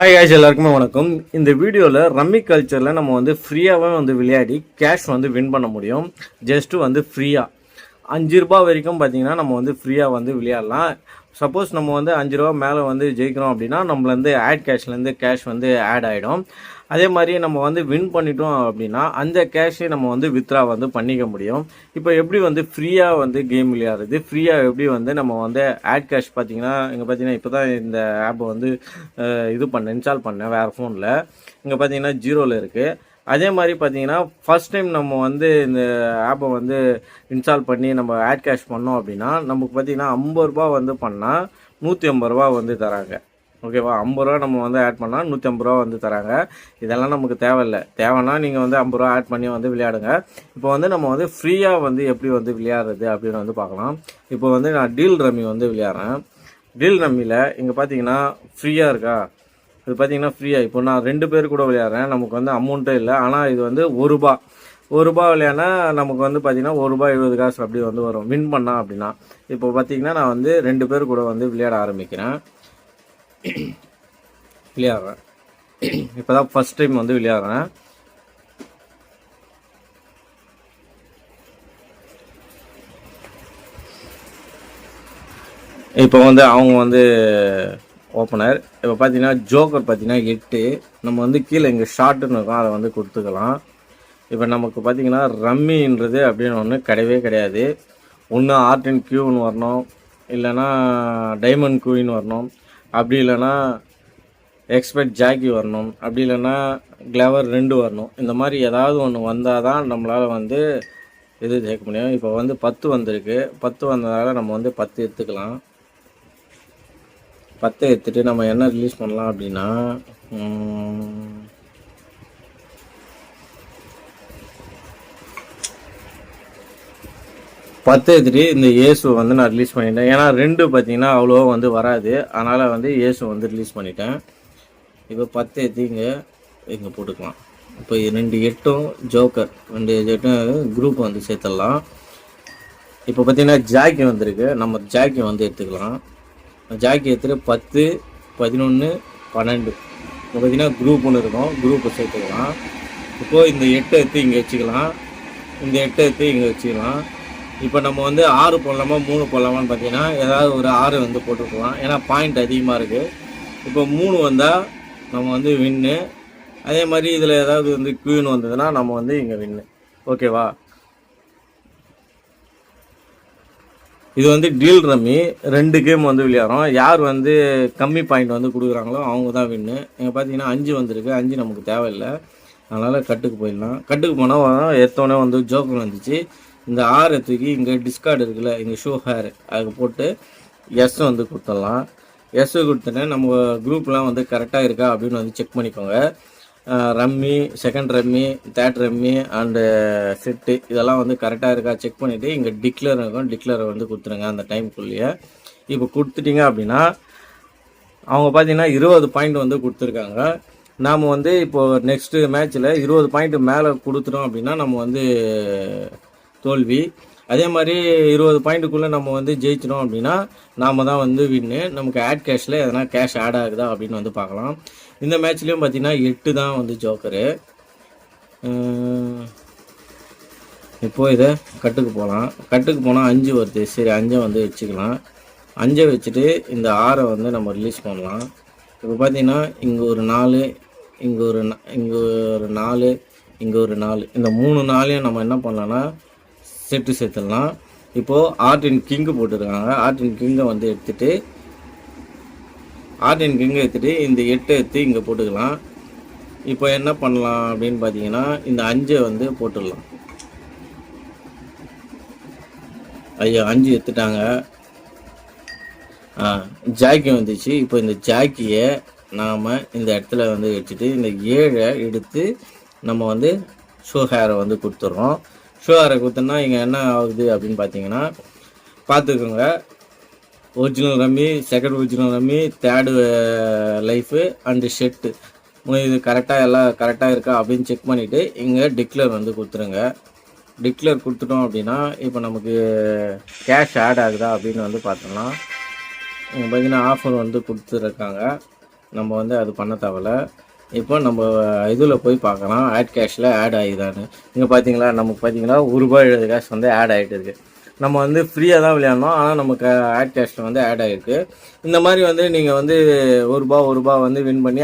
Hi guys எல்லாருக்குமே வணக்கம். இந்த வீடியோவில் ரம்மி கல்ச்சரில் நம்ம வந்து ஃப்ரீயாகவே வந்து விளையாடி கேஷ் வந்து வின் பண்ண முடியும். ஜஸ்ட்டு வந்து ஃப்ரீயாக அஞ்சு ரூபா வரைக்கும் பார்த்தீங்கன்னா நம்ம வந்து ஃப்ரீயாக வந்து விளையாடலாம். சப்போஸ் நம்ம வந்து அஞ்சு ரூபா மேலே வந்து ஜெயிக்கிறோம் அப்படின்னா நம்மளேருந்து ஆட் கேஷ்லேருந்து கேஷ் வந்து ஆட் ஆகிடும் அதே மாதிரி நம்ம வந்து வின் பண்ணிட்டோம் அப்படின்னா அந்த கேஷை நம்ம வந்து வித்ரா வந்து பண்ணிக்க முடியும். இப்போ எப்படி வந்து ஃப்ரீயாக வந்து கேம் விளையாடுறது? ஃப்ரீயாக எப்படி வந்து நம்ம வந்து ஆட் கேஷ் பார்த்தீங்கன்னா இங்கே பார்த்தீங்கன்னா இப்போ தான் இந்த ஆப்பை வந்து இது பண்ணேன் இன்ஸ்டால் பண்ணேன் வேறு ஃபோனில் இங்கே பார்த்தீங்கன்னா ஜீரோவில் இருக்குது அதே மாதிரி பார்த்தீங்கன்னா ஃபர்ஸ்ட் டைம் நம்ம வந்து இந்த ஆப்பை வந்து இன்ஸ்டால் பண்ணி நம்ம ஆட் கேஷ் பண்ணோம் அப்படின்னா நமக்கு பார்த்தீங்கன்னா ஐம்பது ரூபா வந்து பண்ணால் நூற்றி ஐம்பது ரூபா வந்து தராங்க. ஓகேவா ஐம்பது ரூபா நம்ம வந்து ஆட் பண்ணால் நூற்றி ஐம்பது ரூபா வந்து தராங்க. இதெல்லாம் நமக்கு தேவையில்லை. தேவைன்னா நீங்கள் வந்து ஐம்பது ரூபா ஆட் பண்ணி வந்து விளையாடுங்க. இப்போ வந்து நம்ம வந்து ஃப்ரீயாக வந்து எப்படி வந்து விளையாடுறது அப்படின்னு வந்து பார்க்கலாம் இப்போ வந்து நான் டீல் ரம்மி வந்து விளையாடுறேன். டீல் ரம்மியில் இங்கே பார்த்தீங்கன்னா ஃப்ரீயாக இருக்கா? இது பார்த்தீங்கன்னா ஃப்ரீயாக இப்போ நான் ரெண்டு பேர் கூட விளையாடுறேன். நமக்கு வந்து அமௌண்ட்டே இல்லை. ஆனால் இது வந்து ஒரு ரூபா. ஒரு ரூபா விளையாடினா நமக்கு வந்து பார்த்திங்கன்னா ஒரு ரூபா எழுபது காசு அப்படி வந்து வரும். வின் பண்ணா அப்படின்னா. இப்போ பார்த்தீங்கன்னா நான் வந்து ரெண்டு பேர் கூட வந்து விளையாட ஆரம்பிக்கிறேன். விளையாடுறேன். இப்போ தான் ஃபஸ்ட் டைம் வந்து விளையாடுறேன். இப்போ வந்து அவங்க வந்து ஓப்பனர் இப்போ பார்த்தீங்கன்னா ஜோக்கர் பார்த்தீங்கன்னா எட்டு. நம்ம வந்து கீழே இங்கே ஷார்ட்டுன்னு இருக்கும். அதை வந்து கொடுத்துக்கலாம். இப்போ நமக்கு பார்த்தீங்கன்னா ரம்மின்றது அப்படின்னு ஒன்று கிடையவே கிடையாது. ஒன்று ஆர்ட் அண்ட் கியூன்னு வரணும். இல்லைன்னா டைமண்ட் குயின் வரணும். அப்படி இல்லைன்னா எக்ஸ்பெக்ட் ஜாக்கி வரணும். அப்படி இல்லைன்னா கிளவர் ரெண்டு வரணும். இந்த மாதிரி ஏதாவது ஒன்று வந்தால் தான் நம்மளால் வந்து இது ஜெயிக்க முடியும். இப்போ வந்து பத்து வந்திருக்கு. பத்து வந்ததால் நம்ம வந்து பத்து எடுத்துக்கலாம். பத்தை எடுத்துகிட்டு நம்ம என்ன ரிலீஸ் பண்ணலாம் அப்படின்னா பத்து எடுத்துட்டு இந்த இயேசு வந்து நான் ரிலீஸ் பண்ணிட்டேன். ஏன்னா ரெண்டு பார்த்தீங்கன்னா அவ்வளோவா வந்து வராது. அதனால் வந்து இயேசு வந்து ரிலீஸ் பண்ணிட்டேன். இப்போ பத்து எடுத்து இங்கே இங்கே போட்டுக்கலாம். இப்போ ரெண்டு எட்டும் ஜோக்கர் ரெண்டு எட்டும் குரூப் வந்து சேர்த்துடலாம். இப்போ பார்த்தீங்கன்னா ஜாக்கி வந்திருக்கு. நம்ம ஜாக்கி வந்து எடுத்துக்கலாம். ஜாக்கி எடுத்துட்டு பத்து பதினொன்று பன்னெண்டு. இப்போ பார்த்தீங்கன்னா குரூப் ஒன்று இருக்கும். குரூப்பை சேர்த்துக்கலாம். இப்போது இந்த எட்டை எடுத்து இங்கே வச்சுக்கலாம். இந்த எட்டை எடுத்து இங்கே வச்சுக்கலாம். இப்போ நம்ம வந்து ஆறு போடலாமா மூணு போடலாமான்னு பார்த்தீங்கன்னா ஏதாவது ஒரு ஆறு வந்து போட்டுக்கலாம். ஏன்னா பாயிண்ட் அதிகமாக இருக்குது இப்போ மூணு வந்தால் நம்ம வந்து வின்னு அதே மாதிரி இதில் ஏதாவது வந்து க்யூன்னு வந்ததுன்னா நம்ம வந்து இங்கே வின்னு ஓகேவா இது வந்து டீல் ரம்மி. ரெண்டு கேம் வந்து விளையாடுறோம். யார் வந்து கம்மி பாயிண்ட் வந்து கொடுக்குறாங்களோ அவங்க தான் வின்னு இங்கே பார்த்தீங்கன்னா அஞ்சு வந்திருக்கு. அஞ்சு நமக்கு தேவையில்லை. அதனால் கட்டுக்கு போயிடலாம். கட்டுக்கு போனால் எத்தோடனே வந்து ஜோக்கர் வந்துச்சு. இந்த ஆறை தூக்கி இங்கே டிஸ்கார்டு இருக்குல்ல இங்கே ஷோ ஹேர் அதுக்கு போட்டு எஸ் வந்து கொடுத்துடலாம். எஸ் கொடுத்தோன்னே நம்ம குரூப்லாம் வந்து கரெக்டாக இருக்கா அப்படின்னு வந்து செக் பண்ணிக்கோங்க. Rummy second rummy third rummy and set இதெல்லாம் வந்து கரெக்டாக இருக்கா செக் பண்ணிவிட்டு இங்கே டிக்ளர் இருக்கும். டிக்ளரை வந்து கொடுத்துருங்க அந்த டைம்குள்ளேயே இப்போ கொடுத்துட்டீங்க அப்படின்னா அவங்க பார்த்தீங்கன்னா இருபது பாயிண்ட் வந்து கொடுத்துருக்காங்க. நாம் வந்து இப்போது நெக்ஸ்ட்டு மேட்ச்சில் இருபது பாயிண்ட் மேலே கொடுத்துட்டோம் அப்படின்னா நம்ம வந்து தோல்வி. அதே மாதிரி இருபது பாயிண்ட்டுக்குள்ளே நம்ம வந்து ஜெயிச்சிட்டோம் அப்படின்னா நாம் தான் வந்து வின்னு நமக்கு ஆட் கேஷில் எதனா கேஷ் ஆட் ஆகுதா அப்படின்னு வந்து பார்க்கலாம். இந்த மேட்ச்லேயும் பார்த்தீங்கன்னா எட்டு தான் வந்து ஜோக்கரு இப்போது இதை கட்டுக்கு போகலாம் கட்டுக்கு போனால் அஞ்சு வருது. சரி அஞ்சை வந்து வச்சுக்கலாம். அஞ்சை வச்சுட்டு இந்த ஆறை வந்து நம்ம ரிலீஸ் பண்ணலாம். இப்போ பார்த்தீங்கன்னா இங்கே ஒரு நாலு இங்கே ஒரு இங்கே ஒரு நாலு இங்கே ஒரு நாலு. இந்த மூணு நாளையும் நம்ம என்ன பண்ணலான்னா செட்டு சேர்த்துடலாம். இப்போது ஆர்டின் கிங்கு போட்டிருக்காங்க. ஆர்டின் கிங்கை வந்து எடுத்துட்டு ஆர்டின் கிங்கை எடுத்துகிட்டு இந்த எட்டு எடுத்து இங்கே போட்டுக்கலாம். இப்போ என்ன பண்ணலாம் அப்படின்னு பார்த்தீங்கன்னா இந்த அஞ்சை வந்து போட்டுடலாம். ஐயோ அஞ்சு எடுத்துட்டாங்க. ஜாக்கி வந்துச்சு. இப்போ இந்த ஜாக்கியை நாம் இந்த இடத்துல வந்து வச்சுட்டு இந்த ஏழை எடுத்து நம்ம வந்து ஷோ ஹேரை வந்து கொடுத்துட்றோம். ஷூஆரை ஹேரை இங்கே என்ன ஆகுது அப்படின்னு பார்த்தீங்கன்னா பார்த்துக்கோங்க original rummy second original rummy third life and set இது கரெக்டாக எல்லாம் கரெக்டாக இருக்கா அப்படின்னு செக் பண்ணிவிட்டு இங்கே டிக்ளேர் வந்து கொடுத்துருங்க. டிக்ளேர் கொடுத்துட்டோம் அப்படின்னா இப்போ நமக்கு கேஷ் ஆட் ஆகுதா அப்படின்னு வந்து பார்த்தோம்னா இங்கே பார்த்தீங்கன்னா ஆஃபர் வந்து கொடுத்துருக்காங்க. நம்ம வந்து அது பண்ண தேவையில்ல. இப்போ நம்ம இதில் போய் பார்க்கலாம். ஆட் கேஷில் ஆட் ஆகிதான்னு இங்கே பார்த்தீங்களா நமக்கு பார்த்தீங்கன்னா ஒரு ரூபாய் எழுபது கேஷ் வந்து ஆட் ஆகிட்டு இருக்கு. நம்ம வந்து ஃப்ரீயாக தான் விளையாடணும். ஆனால் நமக்கு ஆட் கேஷில் வந்து ஆட் ஆகிருக்கு இந்த மாதிரி வந்து நீங்கள் வந்து ஒரு ரூபா ஒரு ரூபா வந்து வின் பண்ணி